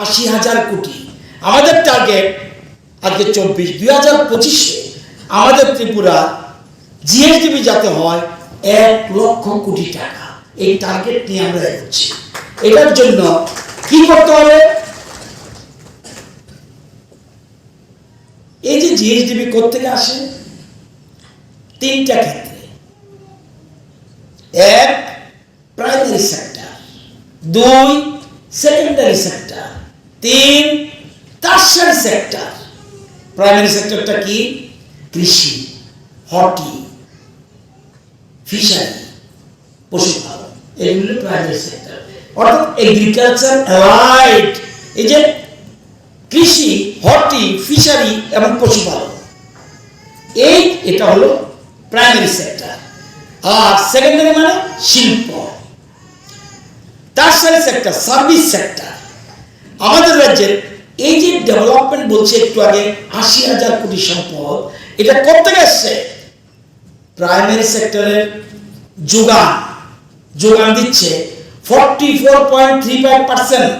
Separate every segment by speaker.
Speaker 1: আশি হাজার কোটি। আমাদের টার্গেট আজকে চব্বিশ। দুই হাজার পঁচিশে আমাদের ত্রিপুরা জিএসডিপি যাতে হয়, এক লক্ষ কোটি টাকা। এই টার্গেট নিয়ে আমরা এগোচ্ছি। এটার জন্য কি করতে হবে? এই যে জিএসডিপি থেকে আসে? তিনটা ক্ষেত্রে। এক প্রাইমারি সেক্টর দুই সেকেন্ডারি সেক্টর তিন টার্সারি সেক্টর প্রাইমারি সেক্টরটা কি? কৃষি হর্টি ফিশারি, পশুপালন। এগুলো প্রাইমারি সেক্টর অর্থাৎ এগ্রিকালচার অ্যালাইড এই যে কৃষি হর্টি ফিশারি এবং পশুপালন। এই এটা হলো প্রাইমারি সেক্টর আর সেকেন্ডারি মানে শিল্প। সেক্টর সার্ভিস সেক্টর আমাদের রাজ্যের এই যে ডেভেলপমেন্ট বলছে একটু আগে, আশি হাজার কোটি সম্পদ। এটা প্রাইমারি সেক্টরের যোগান। যোগান দিচ্ছে four point three five percent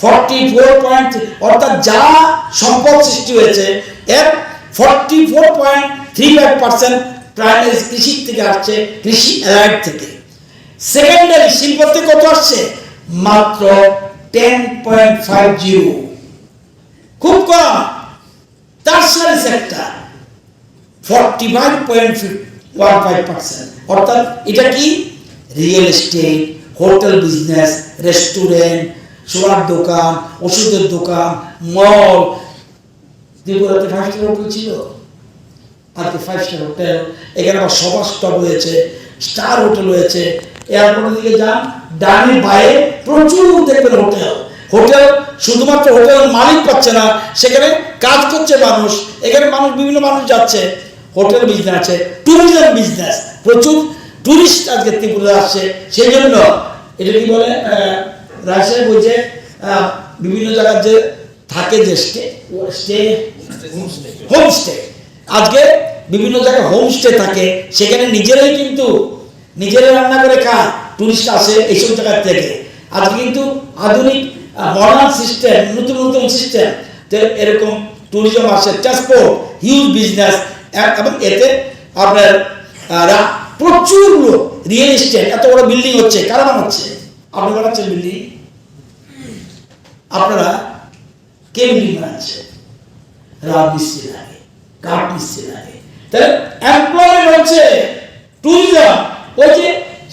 Speaker 1: four point অর্থাৎ যা সম্পদ সৃষ্টি হয়েছে, এর four point three five percent primary কৃষি থেকে আসছে, কৃষি অ্যালাইড থেকে। সেকেন্ডারি শিল্প থেকে কত আসছে? মাত্র টেন পয়েন্ট ফাইভ জিরো খুব কম। Tertiary sector forty five point one five percent অর্থাৎ এটা কি? Real estate hotel business restaurant সোনার দোকান, ওষুধের দোকান মল ত্রিপুরাতে ফাইভ স্টার হোটেল ছিল। আজকে ফাইভ স্টার হোটেল এখানে আবার সভা স্টপ হয়েছে স্টার হোটেল হয়েছে এয়ারপোর্টের দিকে যান, ডানে বাইরে প্রচুর দেখবেন হোটেল। হোটেল শুধুমাত্র হোটেল মালিক পাচ্ছে না, সেখানে কাজ করছে মানুষ, এখানে মানুষ, বিভিন্ন মানুষ যাচ্ছে। হোটেল বিজনেস আছে ট্যুরিজম বিজনেস প্রচুর টুরিস্ট আজকে ত্রিপুরা আসছে সেই জন্য এটা কি বলে রাজশাহী বলছে বিভিন্ন জায়গার যে থাকে যে স্টে স্টে হোমস্টে আজকে বিভিন্ন জায়গায় হোমস্টে থাকে, সেখানে নিজেরাই কিন্তু নিজেরাই রান্না করে খায় টুরিস্ট আসে এইসব জায়গার থেকে। আজকে কিন্তু আধুনিক মডার্ন সিস্টেম নতুন নতুন সিস্টেম যে এরকম ট্যুরিজম আসে ট্রান্সপোর্ট হিউজ বিজনেস এবং এতে আপনার প্রচুর লোক রিয়েল এস্টেট এত বড় বিল্ডিং হচ্ছে, কারা বানাচ্ছে? আপনি বানাচ্ছেন বিল্ডিং আপনারা কে বিল্ডিং বানাচ্ছে? রাত মিস্ত্রি লাগে, কাঠ মিস্ত্রি লাগে। তাহলে এমপ্লয়মেন্ট হচ্ছে ট্যুরিজম ওই যে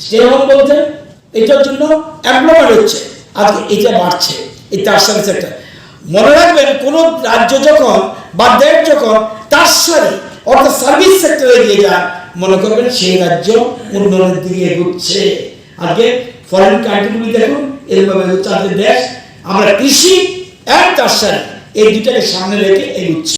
Speaker 1: স্টে হোম এটার জন্য এমপ্লয়মেন্ট হচ্ছে, আজকে এটা বাড়ছে, এই টার্সারি সেক্টর মনে রাখবেন, কোন রাজ্য যখন বা দেশ যখন টার্সারি অর্থাৎ সার্ভিস সেক্টরে এগিয়ে যান মনে করবেন সেই রাজ্য উন্নয়নের দিকে এগোচ্ছে। আজকে ফরেন কান্ট্রিগুলি দেখুন এরকম এগোচ্ছে আমাদের দেশ, আমরা কৃষি অ্যান্ড টার্সারি এই দুটাকে সামনে রেখে এগোচ্ছি।